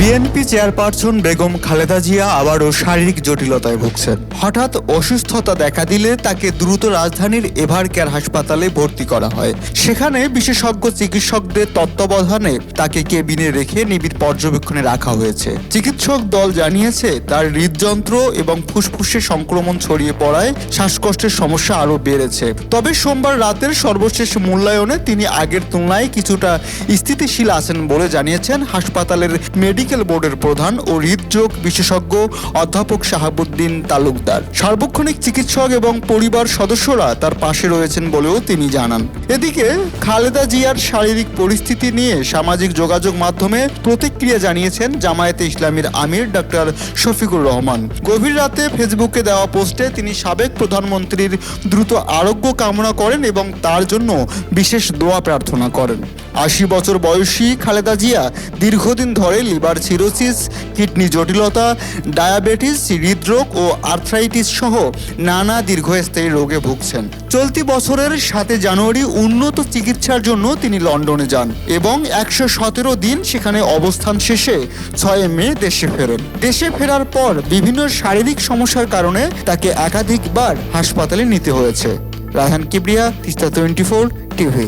BNP chairperson Begum Khaleda Zia আবারও শারীরিক জটিলতায় ভুগছেন। হঠাৎ অসুস্থতা দেখা দিলে তাকে দ্রুত রাজধানীর এভার কেয়ার হাসপাতালে ভর্তি করা হয়। সেখানে বিশেষজ্ঞ চিকিৎসকদের তত্ত্বাবধানে তাকে কেবিনে রেখে নিবিড় পর্যবেক্ষণে রাখা হয়েছে। চিকিৎসক দল জানিয়েছে, তার হৃদযন্ত্র এবং ফুসফুসে সংক্রমণ ছড়িয়ে পড়ায় শ্বাসকষ্টের সমস্যা আরও বেড়েছে। তবে সোমবার রাতের সর্বশেষ মূল্যায়নে তিনি আগের তুলনায় কিছুটা স্থিতিশীল আছেন বলে জানিয়েছেন হাসপাতালের মেডিকেল বোর্ডের প্রধান ও হৃদযোগ বিশেষজ্ঞ অধ্যাপক শাহাবুদ্দিন তালুকদার। সার্বক্ষণিক চিকিৎসক এবং পরিবার সদস্যরা তার পাশে রয়েছেন বলেও তিনি জানান। এদিকে খালেদা জিয়ার শারীরিক পরিস্থিতি নিয়ে সামাজিক যোগাযোগ মাধ্যমে প্রতিক্রিয়া জানিয়েছেন জামায়াতে ইসলামীর আমির ডক্টর শফিকুর রহমান। গভীর রাতে ফেসবুকে দেওয়া পোস্টে তিনি সাবেক প্রধানমন্ত্রীর দ্রুত আরোগ্য কামনা করেন এবং তার জন্য বিশেষ দোয়া প্রার্থনা করেন। আশি বছর বয়সী খালেদা জিয়া দীর্ঘদিন ধরে লিভার সিরোসিস, কিডনি জটিলতা, ডায়াবেটিস, হৃদরোগ ও আর্থ্রাইটিস সহ নানা দীর্ঘস্থায়ী রোগে ভুগছেন। চলতি বছরের সাতে জানুয়ারি উন্নত চিকিৎসার জন্য তিনি লন্ডনে যান এবং একশো সতেরো দিন সেখানে অবস্থান শেষে ছয় মে দেশে ফেরেন। দেশে ফেরার পর বিভিন্ন শারীরিক সমস্যার কারণে তাকে একাধিকবার হাসপাতালে নিতে হয়েছে। Rahan Kibria, Teesta twenty four, TV.